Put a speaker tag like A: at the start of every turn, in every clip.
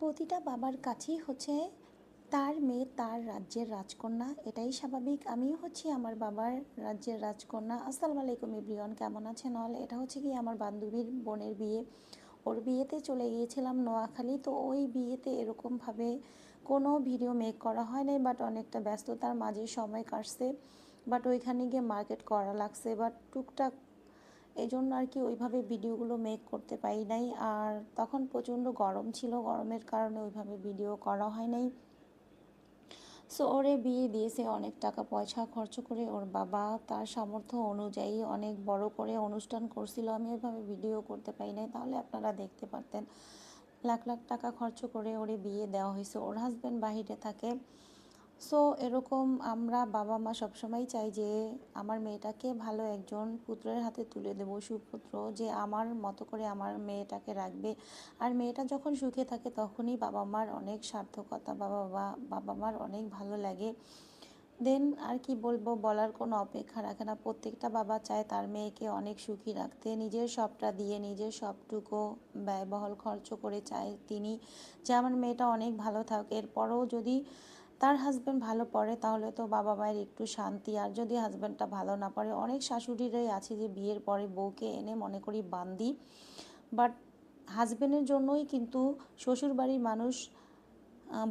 A: প্রতিটা বাবার কাছেই হচ্ছে তার মেয়ে, তার রাজ্যের রাজকন্যা, এটাই স্বাভাবিক। আমিও হচ্ছি আমার বাবার রাজ্যের রাজকন্যা। আসসালামু আলাইকুম ইব্রিয়ন কেমন আছেন অল এটা হচ্ছে কি আমার বান্ধবীর বোনের বিয়ে। ওর বিয়েতে চলে গিয়েছিলাম নোয়াখালী, তো ওই বিয়েতে এরকমভাবে কোনো ভিডিও মেক করা হয় নাই বাট অনেকটা ব্যস্ততার মাঝে সময় কাটছে। বাট ওইখানে গিয়ে মার্কেট করা লাগছে বাট টুকটাক এই জন্য আর কি ওইভাবে ভিডিওগুলো মেক করতে পারি নাই। আর তখন প্রচণ্ড গরম ছিল, গরমের কারণে ওইভাবে ভিডিও করা হয় নাই। সো ওরে বিয়ে দিয়েছে, অনেক টাকা পয়সা খরচ করে ওর বাবা। তার সামর্থ্য অনুযায়ী অনেক বড় করে অনুষ্ঠান করছিল। আমি ওইভাবে ভিডিও করতে পারি নাই। তাহলে আপনারা দেখতে পারতেন। লাখ লাখ টাকা খরচ করে ওরে বিয়ে দেওয়া হয়েছে। ওর হাজব্যান্ড বাহিরে থাকে। সো এরকম আমরা বাবা মা সবসময় চাই যে আমার মেয়েটাকে ভালো একজন পুত্রের হাতে তুলে দেবো, সুপুত্র যে আমার মতো করে আমার মেয়েটাকে রাখবে। আর মেয়েটা যখন সুখে থাকে তখনই বাবা মার অনেক সার্থকতা, বাবা বাবা মার অনেক ভালো লাগে। দেন আর কি বলব, বলার কোনো অপেক্ষা রাখে না। প্রত্যেকটা বাবা চায় তার মেয়েকে অনেক সুখী রাখতে। নিজের সবটা দিয়ে, নিজের সবটুকু ব্যয়বহল খরচ করে চায় তিনি। যে আমার মেয়েটা অনেক ভালো থাক, এরপরও যদি তার হাজব্যান্ড ভালো পড়ে, তাহলে তো বাবা মায়ের একটু শান্তি। আর যদি হাজব্যান্ডটা ভালো না পড়ে, অনেক শাশুড়িরাই আছে যে বিয়ের পরে বউকে এনে মনে করি বান্দি। বাট হাজব্যান্ডের জন্যই কিন্তু শ্বশুরবাড়ির মানুষ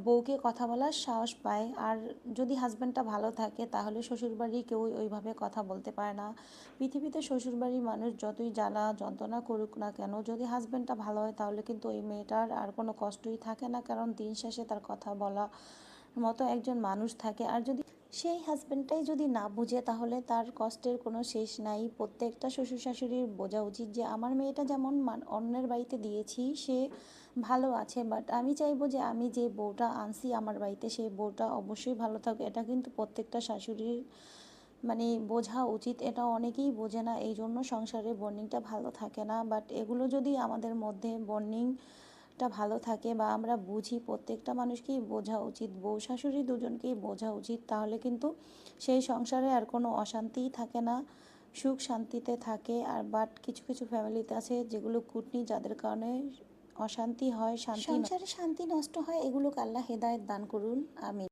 A: বউকে কথা বলার সাহস পায়। আর যদি হাজব্যান্ডটা ভালো থাকে, তাহলে শ্বশুরবাড়ি কেউ ওইভাবে কথা বলতে পারে না। পৃথিবীতে শ্বশুরবাড়ির মানুষ যতই জ্বালা যন্ত্রণা করুক না কেন, যদি হাজব্যান্ডটা ভালো হয়, তাহলে কিন্তু ওই মেয়েটার আর কোনো কষ্টই থাকে না। কারণ দিন শেষে তার কথা বলা মতো একজন মানুষ থাকে। আর যদি সেই হাজব্যান্ডটাই যদি না বুঝে, তাহলে তার কষ্টের কোনো শেষ নাই। প্রত্যেকটা শ্বশুর শাশুড়ির বোঝা উচিত যে, আমার মেয়েটা যেমন অন্যের বাড়িতে দিয়েছি, সে ভালো আছে বাট আমি চাইব যে, আমি যে বউটা আনছি আমার বাড়িতে সেই বউটা অবশ্যই ভালো থাকুক। এটা কিন্তু প্রত্যেকটা শাশুড়ির মানে বোঝা উচিত। এটা অনেকেই বোঝে না এই জন্য সংসারের বর্নিংটা ভালো থাকে না। বাট এগুলো যদি আমাদের মধ্যে বন্ডিং টা ভালো থাকে বা আমরা বুঝি প্রত্যেকটা মানুষকেই বোঝা উচিত, বউ শাশুড়ি দুজনকেই বোঝা উচিত, তাহলে কিন্তু সেই সংসারে আর কোনো অশান্তিই থাকে না, সুখ শান্তিতে থাকে। আর বাট কিছু কিছু ফ্যামিলিতে আছে যেগুলো কুটনি, যাদের কারণে অশান্তি হয় সংসারে শান্তি নষ্ট হয়, এগুলোকে আল্লাহ হেদায়ত দান করুন আমি